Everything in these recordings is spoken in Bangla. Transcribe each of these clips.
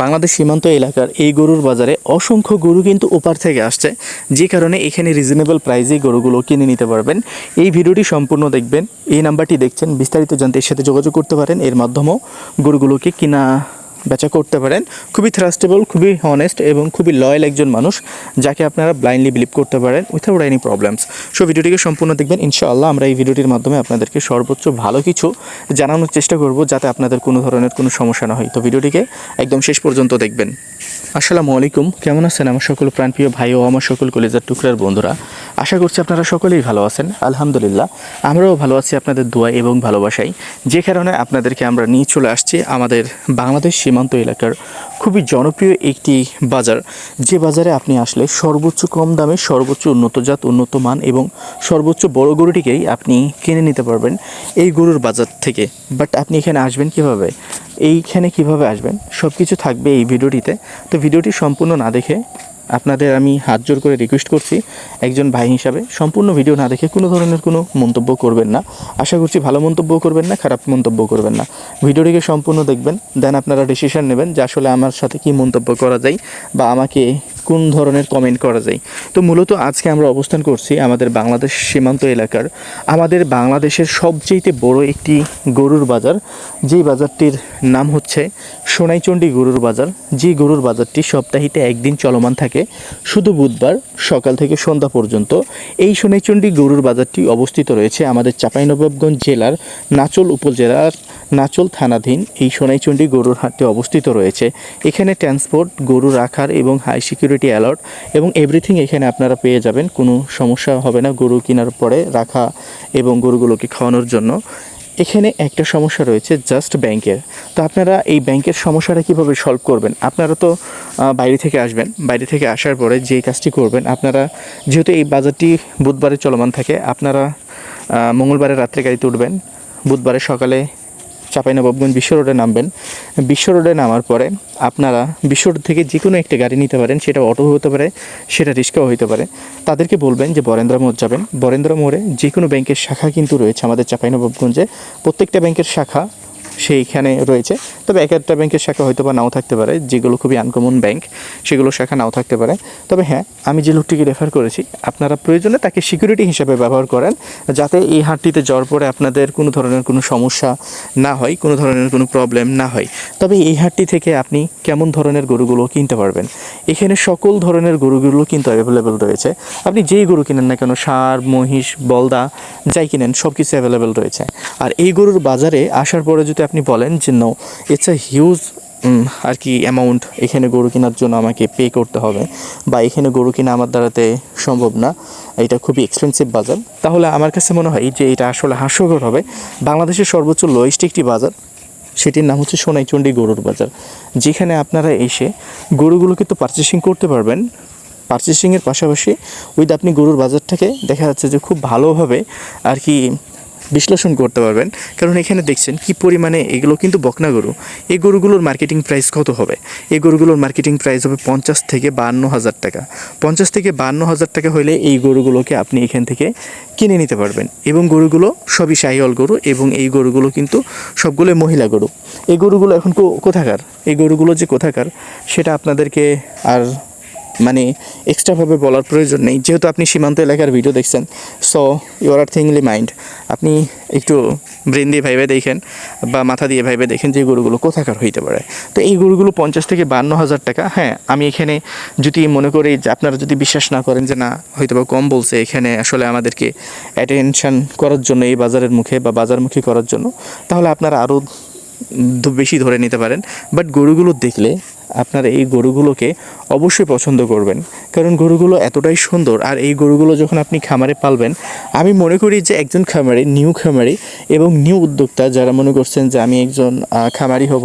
বাংলাদেশ সীমান্ত এলাকার এই গরুর বাজারে অসংখ্য গরু কিন্তু ওপার থেকে আসছে। যে কারণে এখানে রিজনেবল প্রাইসে গরুগুলো কিনে নিতে পারবেন। এই ভিডিওটি সম্পূর্ণ দেখবেন। এই নাম্বারটি দেখছেন, বিস্তারিত জানতে এর সাথে যোগাযোগ করতে পারেন। এর মাধ্যমেও গরুগুলোকে কিনা বেচা করতে পারেন। খুবই থ্রাস্টেবল খুবই হনেস্ট এবং খুবই লয়াল একজন মানুষ যাকে আপনারা ব্লাইন্ডলি বিলিভ করতে পারেন উইথাউট এনি প্রবলেমস সো ভিডিওটিকে সম্পূর্ণ দেখবেন। ইনশাআল্লাহ আমরা এই ভিডিওটির মাধ্যমে আপনাদেরকে সর্বোচ্চ ভালো কিছু জানানোর চেষ্টা করব যাতে আপনাদের কোনো ধরনের কোনো সমস্যা না হয়। তো ভিডিওটিকে একদম শেষ পর্যন্ত দেখবেন। আসসালামু আলাইকুম। কেমন আছেন আমার সকল প্রাণপ্রিয় ভাই ও আমার সকল কলেজার টুকরার বন্ধুরা? আশা করছি আপনারা সকলেই ভালো আছেন। আলহামদুলিল্লাহ, আমরাও ভালো আছি আপনাদের দোয়া এবং ভালোবাসাই যে কারণে আপনাদেরকে আমরা নিয়ে চলে আসছি আমাদের বাংলাদেশ সীমান্ত এলাকার খুবই জনপ্রিয় একটি বাজার। যে বাজারে আপনি আসলে সর্বোচ্চ কম দামে সর্বোচ্চ উন্নত জাত, উন্নত মান এবং সর্বোচ্চ বড় গরুটিকেই আপনি কিনে নিতে পারবেন এই গরুর বাজার থেকে। বাট আপনি এখানে আসবেন কীভাবে? এইখানে কীভাবে আসবেন? সব কিছু থাকবে এই ভিডিওটিতে। তো ভিডিওটি সম্পূর্ণ না দেখে আপনাদের আমি হাত জোর করে রিকোয়েস্ট করছি একজন ভাই হিসাবে। সম্পূর্ণ ভিডিও না দেখে কোনো ধরনের কোনো মন্তব্য করবেন না। আশা করছি ভালো মন্তব্য করবেন না, খারাপ মন্তব্য করবেন না। ভিডিওটিকে সম্পূর্ণ দেখবেন দেন আপনারা ডিসিশান নেবেন যে আসলে আমার সাথে কি মন্তব্য করা যায় বা আমাকে কোন ধরনের কমেন্ট করা যায়? তো মূলত আজকে আমরা অবস্থান করছি আমাদের বাংলাদেশ সীমান্ত এলাকার। আমাদের বাংলাদেশের সবচেয়ে বড় একটি গরুর বাজার, যেই বাজারটির নাম হচ্ছে সোনাইচণ্ডী গরুর বাজার। যে গরুর বাজারটি সপ্তাহিতে একদিন চলমান থাকে, শুধু বুধবার সকাল থেকে সন্ধ্যা পর্যন্ত। এই সোনাইচণ্ডী গরুর বাজারটি অবস্থিত রয়েছে আমাদের চাঁপাইনবাবগঞ্জ জেলার নাচল উপজেলার নাচল থানাধীন। এই সোনাইচণ্ডী গরুর হাটে অবস্থিত রয়েছে। এখানে ট্রান্সপোর্ট গরু রাখার এবং হাই সিকিউরিটি অ্যালার্ট এবং এভরিথিং এখানে আপনারা পেয়ে যাবেন। কোনো সমস্যা হবে না গরু কেনার পরে রাখা এবং গরুগুলোকে খাওয়ানোর জন্য। এখানে একটা সমস্যা রয়েছে জাস্ট ব্যাংকের তো আপনারা এই ব্যাংকের সমস্যাটা কীভাবে সলভ করবেন? আপনারা তো বাইরে থেকে আসবেন। বাইরে থেকে আসার পরে যে কাজটি করবেন, আপনারা যেহেতু এই বাজারটি বুধবারে চলমান থাকে, আপনারা মঙ্গলবারে রাত্রে গাড়িতে উঠবেন। বুধবারে সকালে চাঁপাইনবাবগঞ্জ বিশ্ব রোডে নামবেন। বিশ্ব রোডে নামার পরে আপনারা বিশ্ব রোড থেকে যে কোনো একটি গাড়ি নিতে পারেন, সেটা অটো হতে পারে, সেটা রিক্সাও হতে পারে। তাদেরকে বলবেন যে, বরেন্দ্র মোড় যাবেন। বরেন্দ্র মোড়ে যে কোনো ব্যাংকের শাখা কিন্তু রয়েছে আমাদের চাঁপাইনবাবগঞ্জে প্রত্যেকটা ব্যাংকের শাখা সেইখানে রয়েছে। তবে এক একটা ব্যাংকের শাখা হয়তো বা নাও থাকতে পারে, যেগুলো খুবই আনকমন ব্যাংক সেগুলো শাখা নাও থাকতে পারে। তবে হ্যাঁ আমি যে লোকটিকে রেফার করেছি, আপনারা প্রয়োজনে তাকে সিকিউরিটি হিসেবে ব্যবহার করেন, যাতে এই হাটটিতে যাওয়ার পরে আপনাদের কোনো ধরনের কোনো সমস্যা না হয়, কোনো ধরনের কোনো প্রবলেম না হয়। তবে এই হাটটি থেকে আপনি কেমন ধরনের গরুগুলো কিনতে পারবেন? এখানে সকল ধরনের গরুগুলো কিন্তু অ্যাভেলেবেল রয়েছে। আপনি যেই গরু কিনেন না কেন ষাঁড় মহিষ, বলদা, যাই কিনেন সব কিছু অ্যাভেলেবেল রয়েছে। আর এই গরুর বাজারে আসার পরে যদি আপনি বলেন যে নো ইটস আ হিউজ আর কি অ্যামাউন্ট এখানে গরু কেনার জন্য আমাকে পে করতে হবে বা এখানে গরু কিনা আমার দ্বারাতে সম্ভব না। এটা খুবই এক্সপেন্সিভ বাজার। তাহলে আমার কাছে মনে হয় যে, এটা আসলে হাস্যকর হবে। বাংলাদেশের সর্বোচ্চ লোয়েস্ট একটি বাজার, সেটির নাম হচ্ছে সোনাইচণ্ডী গরুর বাজার, যেখানে আপনারা এসে গরুগুলোকে তো পারচেসিং করতে পারবেন। পারচেসিংয়ের পাশাপাশি উইথ আপনি গরুর বাজারটাকে দেখা যাচ্ছে যে, খুব ভালোভাবে আর কি বিশ্লেষণ করতে পারবেন। কারণ এখানে দেখছেন কি পরিমাণে এগুলো কিন্তু বকনা গরু। এই গরুগুলোর মার্কেটিং প্রাইস কত হবে? এই গরুগুলোর মার্কেটিং প্রাইস হবে পঞ্চাশ থেকে বান্ন হাজার টাকা। পঞ্চাশ থেকে বান্ন হাজার টাকা হলে এই গরুগুলোকে আপনি এখান থেকে কিনে নিতে পারবেন। এবং গরুগুলো সবই শাহিওয়াল গরু এবং এই গরুগুলো কিন্তু সবগুলো মহিলা গরু। এই গরুগুলো এখন কোথাকার? এই গরুগুলো যে কোথাকার, সেটা আপনাদেরকে আর মানে এক্সট্রাভাবে বলার প্রয়োজন নেই। যেহেতু আপনি সীমান্ত এলাকার ভিডিও দেখছেন সো ইউ আর থিংলি মাইন্ড আপনি একটু ব্রেন দিয়ে ভাইবে দেখেন বা মাথা দিয়ে ভাইবে দেখেন যে গরুগুলো কোথাকার হইতে পারে। তো এই গরুগুলো পঞ্চাশ থেকে বান্ন হাজার টাকা। হ্যাঁ আমি এখানে যদি মনে করি যে আপনারা যদি বিশ্বাস না করেন যে না হয়তো বা কম বলছে এখানে আসলে আমাদেরকে অ্যাটেনশন করার জন্য, এই বাজারের মুখে বা বাজার বাজারমুখী করার জন্য, তাহলে আপনারা আরও বেশি ধরে নিতে পারেন। বাট গরুগুলো দেখলে আপনারা এই গরুগুলোকে অবশ্যই পছন্দ করবেন। কারণ গরুগুলো এতটাই সুন্দর আর এই গরুগুলো যখন আপনি খামারে পালবেন, আমি মনে করি যে একজন খামারি, নিউ খামারি এবং নিউ উদ্যোক্তা যারা মনে করছেন যে আমি একজন খামারি হব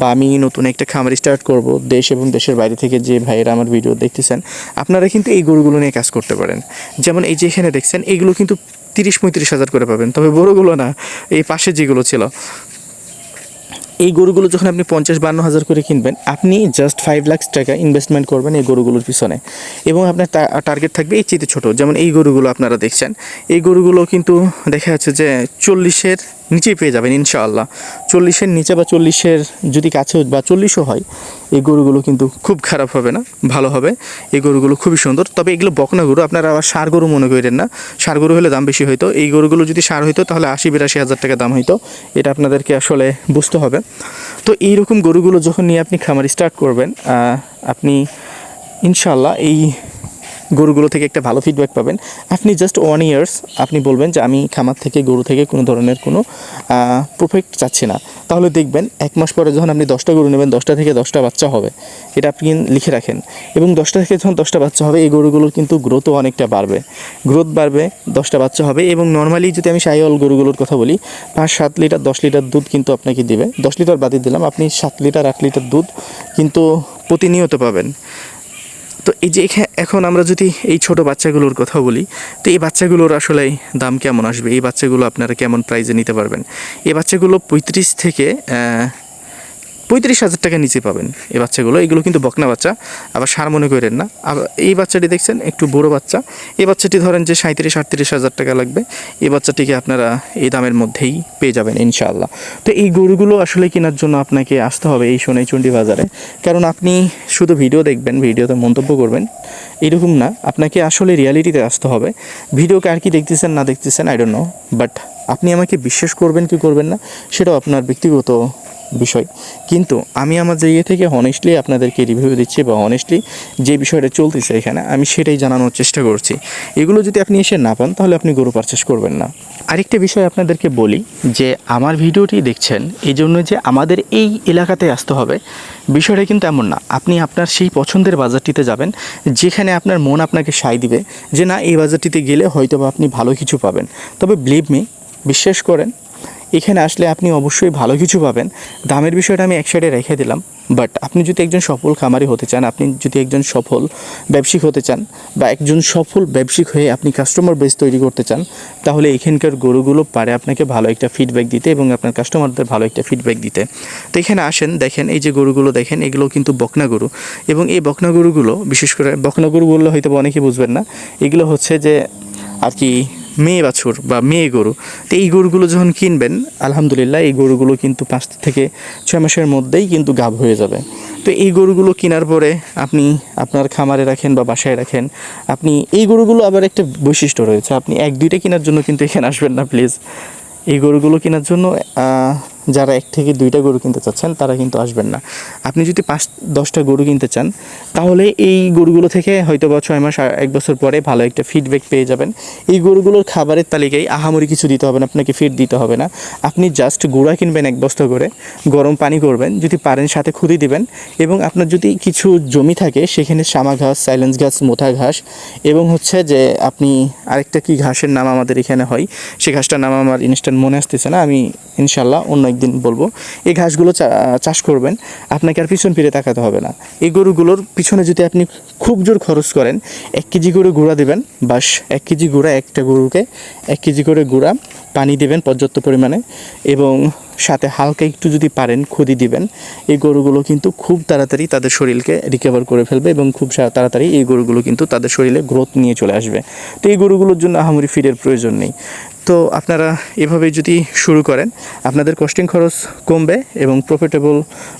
বা আমি নতুন একটা খামারি স্টার্ট করব, দেশ এবং দেশের বাইরে থেকে যে ভাইয়েরা আমার ভিডিও দেখতেছেন, আপনারা কিন্তু এই গরুগুলো নিয়ে কাজ করতে পারেন। যেমন এই যে এখানে দেখছেন এইগুলো কিন্তু তিরিশ পঁয়ত্রিশ হাজার করে পাবেন। তবে বড়গুলো না, এই পাশে যেগুলো ছিল। এই গরুগুলো যখন আপনি পঞ্চাশ, বান্ন হাজার করে কিনবেন, আপনি জাস্ট ফাইভ লাখ টাকা ইনভেস্টমেন্ট করবেন এই গরুগুলোর পিছনে। এবং আপনার টার্গেট থাকবে এই চেয়ে ছোটো। যেমন এই গরুগুলো আপনারা দেখছেন। এই গরুগুলো কিন্তু দেখা যাচ্ছে যে চল্লিশের নিচেই পেয়ে যাবেন ইনশাআল্লাহ। চল্লিশের নিচে বা চল্লিশের যদি কাছে বা চল্লিশও হয়, এই গরুগুলো কিন্তু খুব খারাপ হবে না, ভালো হবে। এই গরুগুলো খুবই সুন্দর। তবে এগুলো বকনা গরু, আপনারা আবার সার গরু মনে করেন না। সার গরু হলে দাম বেশি হইতো। এই গরুগুলো যদি সার হইতো, তাহলে আশি বিরাশি হাজার টাকা দাম হইতো। এটা আপনাদেরকে আসলে বুঝতে হবে। তো এইরকম গরুগুলো যখন নিয়ে আপনি খামার স্টার্ট করবেন আপনি ইনশাল্লাহ এই গরুগুলো থেকে একটা ভালো ফিডব্যাক পাবেন। আপনি জাস্ট ওয়ান ইয়ার্স আপনি বলবেন যে আমি খামার থেকে গরু থেকে কোনো ধরনের কোনো প্রফিট চাচ্ছি না। তাহলে দেখবেন এক মাস পরে যখন আপনি দশটা গরু নেবেন, দশটা থেকে দশটা বাচ্চা হবে। এটা আপনি লিখে রাখেন। এবং দশটা থেকে যখন দশটা বাচ্চা হবে, এই গরুগুলোর কিন্তু গ্রোথও অনেকটা বাড়বে। গ্রোথ বাড়বে, দশটা বাচ্চা হবে এবং নর্মালি যদি আমি সাইওয়াল গরুগুলোর কথা বলি, পাঁচ, সাত লিটার, দশ লিটার দুধ কিন্তু আপনাকে দিবে। দশ লিটার বাদে দিলাম, আপনি সাত লিটার, আট লিটার দুধ কিন্তু প্রতিনিয়ত পাবেন। তো এই যে এখা- এখন আমরা যদি এই ছোট বাচ্চাগুলোর কথা বলি, তো এই বাচ্চাগুলোর আসলে দাম কেমন আসবে? এই বাচ্চাগুলো আপনারা কেমন প্রাইজে নিতে পারবেন? এই বাচ্চাগুলো পঁয়ত্রিশ থেকে পঁয়ত্রিশ হাজার টাকা নিচে পাবেন এই বাচ্চাগুলো। এগুলো কিন্তু বকনা বাচ্চা, আবার সার মনে করেন না। এই বাচ্চাটি দেখছেন, একটু বড় বাচ্চা। এই বাচ্চাটি ধরেন যে সাঁত্রিশ আটত্রিশ হাজার টাকা লাগবে। এই বাচ্চাটিকে আপনারা এই দামের মধ্যেই পেয়ে যাবেন ইনশাআল্লাহ। তো এই গরুগুলো আসলে কেনার জন্য আপনাকে আসতে হবে এই সোনাইচন্ডী বাজারে। কারণ আপনি শুধু ভিডিও দেখবেন, ভিডিওতে মন্তব্য করবেন। এরকম না, আপনাকে আসলে রিয়ালিটিতে আসতে হবে। ভিডিও কার কি দেখতেছেন, না দেখতেছেন আই ডোন্ট নো বাট আপনি আমাকে বিশ্বাস করবেন কি করবেন না, সেটাও আপনার ব্যক্তিগত বিষয়। কিন্তু আমি আমার যে ইয়ে থেকে অনেস্টলি আপনাদেরকে রিভিউ দিচ্ছি বা অনেস্টলি যে বিষয়টা চলতেছে এখানে, আমি সেটাই জানানোর চেষ্টা করছি। এগুলো যদি আপনি এসে না পান, তাহলে আপনি গরু পারচেস করবেন না। আরেকটা বিষয় আপনাদেরকে বলি, যে আমার ভিডিওটি দেখছেন, এই জন্য যে আমাদের এই এলাকাতে আসতে হবে, বিষয়টা কিন্তু এমন না। আপনি আপনার সেই পছন্দের বাজারটিতে যাবেন, যেখানে আপনার মন আপনাকে সায় দিবে যে না, এই বাজারটিতে গেলে হয়তো আপনি ভালো কিছু পাবেন। তবে বিলিভ মি বিশ্বাস করেন এখানে আসলে আপনি অবশ্যই ভালো কিছু পাবেন। দামের বিষয়টা আমি এক সাইডে রেখে দিলাম। বাট আপনি যদি একজন সফল খামারি হতে চান, আপনি যদি একজন সফল ব্যবসায়িক হতে চান বা একজন সফল ব্যবসায়িক হয়ে আপনি কাস্টমার বেস তৈরি করতে চান, তাহলে এখানকার গরুগুলো পারে আপনাকে ভালো একটা ফিডব্যাক দিতে এবং আপনার কাস্টমারদের ভালো একটা ফিডব্যাক দিতে। তো এখানে আসেন, দেখেন এই যে গরুগুলো দেখেন, এগুলো কিন্তু বকনা গরু। এবং এই বকনা গরুগুলো, বিশেষ করে বকনা গরু বললে হয়তো অনেকে বুঝবেন না, এগুলো হচ্ছে যে আর কি মেয়ে বাছুর বা মেয়ে গরু। তো এই গরুগুলো যখন কিনবেন, আলহামদুলিল্লাহ এই গরুগুলো কিন্তু পাঁচ থেকে ছয় মাসের মধ্যেই কিন্তু গাভ হয়ে যাবে। তো এই গরুগুলো কেনার পরে আপনি আপনার খামারে রাখেন বা বাসায় রাখেন, আপনি এই গরুগুলো আবার একটা বৈশিষ্ট্য রয়েছে, আপনি এক দুইটা কেনার জন্য কিন্তু এখানে আসবেন না প্লিজ এই গরুগুলো কেনার জন্য যারা এক থেকে দুইটা গরু কিনতে চাচ্ছেন, তারা কিন্তু আসবেন না। আপনি যদি পাঁচ, দশটা গরু কিনতে চান, তাহলে এই গরুগুলো থেকে হয়তো বা ছয় মাস, এক বছর পরে ভালো একটা ফিডব্যাক পেয়ে যাবেন। এই গরুগুলোর খাবারের তালিকায় আহামরি কিছু দিতে হবে না, আপনাকে ফিড দিতে হবে না। আপনি জাস্ট গুঁড়া কিনবেন এক বস্তা করে, গরম পানি করবেন, যদি পারেন সাথে খুদি দিবেন এবং আপনার যদি কিছু জমি থাকে, সেখানে শামা ঘাস সাইলেন্স ঘাস মোথা ঘাস এবং হচ্ছে যে আপনি আরেকটা কি ঘাসের নাম আমাদের এখানে হয় সেই ঘাসটার নাম আমার ইনস্ট্যান্ট মনে আসতেছে না, আমি ইনশাল্লাহ অন্য একদিন বলব, এই ঘাসগুলো চাষ করবেন, আপনাকে আর পিছন ফিরে তাকাতে হবে না। এই গরুগুলোর পিছনে যদি আপনি খুব জোর খরচ করেন, এক কেজি করে গুঁড়া দেবেন, বাস এক কেজি গুঁড়া, একটা গরুকে এক কেজি করে গুঁড়া, পানি দেবেন পর্যাপ্ত পরিমাণে এবং সাথে হালকা একটু যদি পারেন খুদি দিবেন, এই গরুগুলো কিন্তু খুব তাড়াতাড়ি তাদের শরীরকে রিকভার করে ফেলবে এবং খুব তাড়াতাড়ি এই গরুগুলো কিন্তু তাদের শরীরে গ্রোথ নিয়ে চলে আসবে। তো এই গরুগুলোর জন্য আহামরি ফিডের প্রয়োজন নেই। তো আপনারা এভাবে যদি শুরু করেন, আপনাদের কস্টিং খরচ কমবে এবং প্রফিটেবল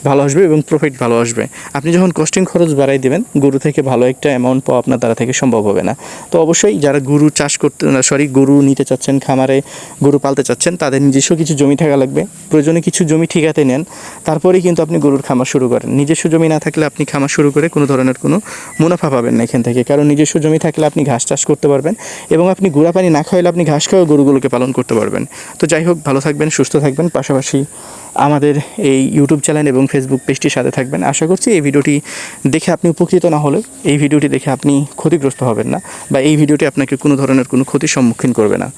ভালো আসবে এবং প্রফিট ভালো আসবে। আপনি যখন কস্টিং খরচ বাড়াই দেবেন, গরু থেকে ভালো একটা অ্যামাউন্ট পাওয়া আপনার দ্বারা থেকে সম্ভব হবে না। তো অবশ্যই যারা গরু চাষ করতে সরি গরু নিতে চাচ্ছেন, খামারে গরু পালতে চাচ্ছেন, তাদের নিজস্ব কিছু জমি থাকা লাগবে। প্রয়োজনে কিছু জমি ঠিকাতে নেন, তারপরেই কিন্তু আপনি গরুর খামার শুরু করেন। নিজস্ব জমি না থাকলে আপনি খামার শুরু করে কোনো ধরনের কোনো মুনাফা পাবেন না এখান থেকে। কারণ নিজস্ব জমি থাকলে আপনি ঘাস চাষ করতে পারবেন এবং আপনি গুঁড়া পানি না খাওয়াইলে আপনি ঘাস খাওয়া গরুগুলোকে পালন করতে পারবেন। তো যাই হোক, ভালো থাকবেন, সুস্থ থাকবেন, পাশাপাশি আমাদের এই ইউটিউব চ্যানেল এবং ফেসবুক পেজটির সাথে থাকবেন। আশা করছি এই ভিডিওটি দেখে আপনি উপকৃত না হলে, এই ভিডিওটি দেখে আপনি ক্ষতিগ্রস্ত হবেন না বা এই ভিডিওটি আপনাকে কোনো ধরনের কোনো ক্ষতির সম্মুখীন করবে না।